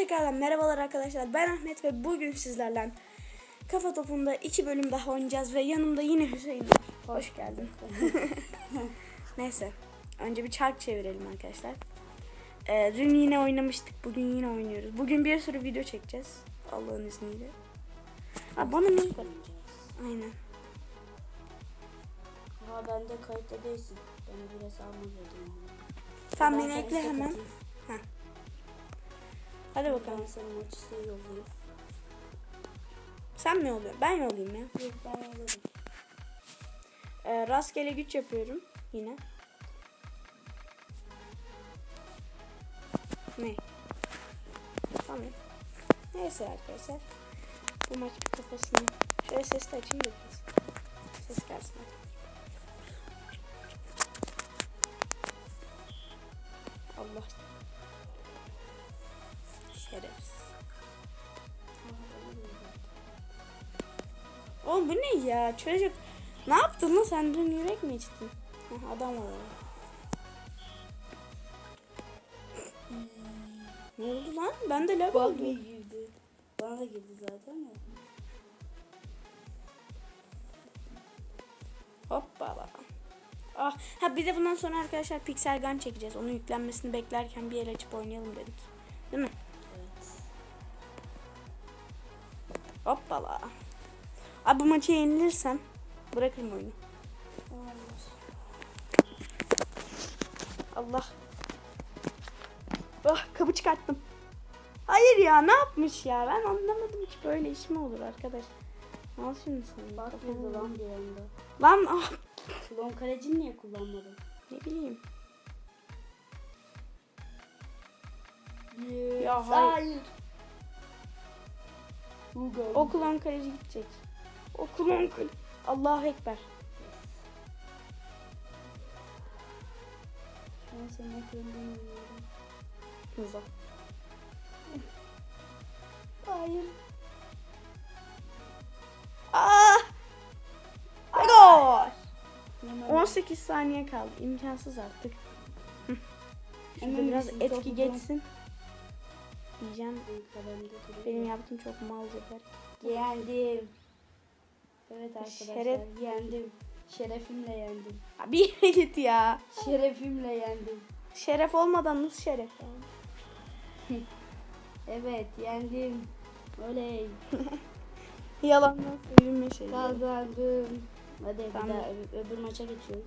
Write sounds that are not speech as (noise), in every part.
tekrardan merhabalar arkadaşlar. Ben Ahmet ve bugün sizlerle Kafa Topu'nda iki bölüm daha oynayacağız ve yanımda yine Hüseyin var. Hoş geldin. (laughs) Neyse. Önce bir çark çevirelim arkadaşlar. Ee, dün yine oynamıştık. Bugün yine oynuyoruz. Bugün bir sürü video çekeceğiz. Allah'ın izniyle. Ha, bana ne? Aynen. Ha ben de kayıtta değilsin. Beni bir hesabıma girdim. Tamam Ben beni ekle hemen. atayım. Hadi bakalım. Ben senin maç isteği yollayayım. Sen mi yolluyorsun? Ben yollayayım ya. Yok ben yollarım. Ee, rastgele güç yapıyorum yine. Ne? Tamam. Neyse arkadaşlar. Bu maç kafasını. Şöyle ses de açayım da. Ses gelsin. Şerefsiz. Oğlum bu ne ya? Çocuk ne yaptın lan sen dün yürek mi içtin? Heh, adam var. Ne oldu lan? Ben de Bak oldu. girdi. Bana da girdi zaten ya. Hoppala. Ah, ha bir de bundan sonra arkadaşlar Pixel Gun çekeceğiz. Onun yüklenmesini beklerken bir el açıp oynayalım dedik. Değil mi? Hoppala. Abi bu maçı yenilirsem bırakırım oyunu. Allah. Ah kapı çıkarttım. Hayır ya ne yapmış ya ben anlamadım ki böyle iş mi olur arkadaş. Al şimdi sen. Bak vur. lan bir anda. Lan ah, Klon kalecini niye kullanmadın? ne bileyim. Yes. Ya hayır. hayır. Okul Ankara'ya gidecek. Okul Ankara. Allahu Ekber. Ben senin ekranından oynuyorum. Hıza. (laughs) Hayır. Ah! Aa! Gol! 18 saniye kaldı. İmkansız artık. (laughs) Şimdi biraz etki geçsin. Diyeceğim. Benim yaptığım çok malca bir Yendim. Evet arkadaşlar Şeref. yendim. Şerefimle yendim. Ha, Bir yere git ya. Şerefimle yendim. Şeref olmadan nasıl şeref? (laughs) Evet yendim. Oley. (laughs) Yalandan sevinme şeyi. Kazandım. Hadi Tamam. bir daha öbür, öbür maça geçiyorum.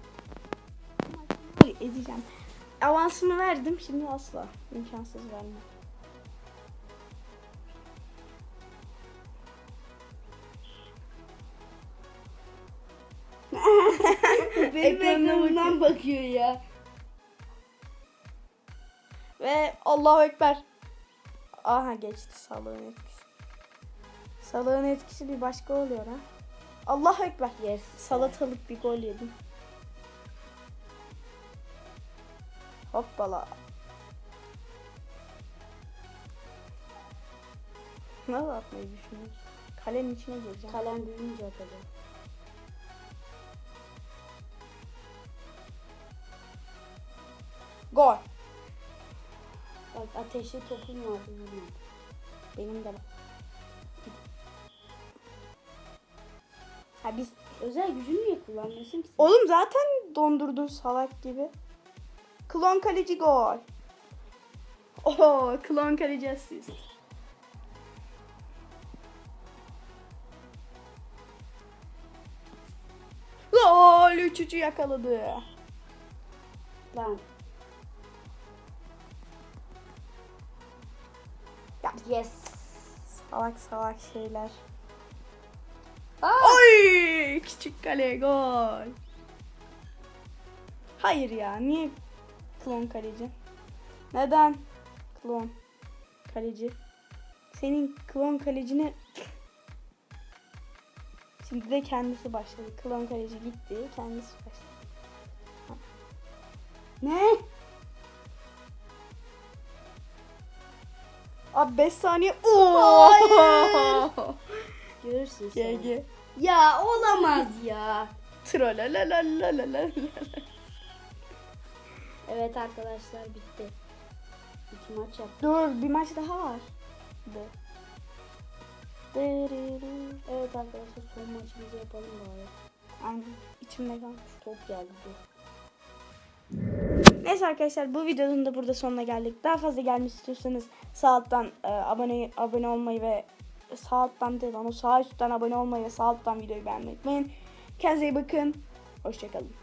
Edeceğim. Avansımı verdim şimdi asla. İmkansız vermem. Benim ekranımdan bakıyor ya. Ve Allahu Ekber. Aha geçti salığın etkisi. Salığın etkisi bir başka oluyor ha. Allahu Ekber. Yes. Salatalık bir gol yedim. Hoppala. Nasıl atmayı düşünüyorsun? Kalenin içine gireceğim. Kalem büyüyünce atacağım. Gol. Bak ateşli topum vardı vurma. Benim de. Ha biz Özel gücünü niye kullanmıyorsun ki? sen? Oğlum zaten dondurdun salak gibi. Klon kaleci gol. Oho klon kaleci asist. Gol üçüncü yakaladı. Lan. Yes. Salak salak şeyler. Aa! Oy küçük kale gol. Hayır ya niye klon kaleci? Neden klon kaleci? Senin klon kalecine Şimdi de kendisi başladı. Klon kaleci gitti. Kendisi başladı. Ne? Abi 5 saniye. Oo! (laughs) Görürsün sen. GG. Ya olamaz ya. Trolalalalalalalala. Evet arkadaşlar bitti. İki maç yaptık. Dur bir maç daha var. De. Dırırı. Evet arkadaşlar son maçımızı yapalım bari. Aynen. İçimde kalmış. Top geldi dur. Neyse arkadaşlar bu videonun da burada sonuna geldik. Daha fazla gelmek istiyorsanız sağ alttan e, abone abone olmayı ve sağ alttan değil ama sağ üstten abone olmayı ve sağ alttan videoyu beğenmeyi unutmayın. Kendinize iyi bakın. Hoşçakalın.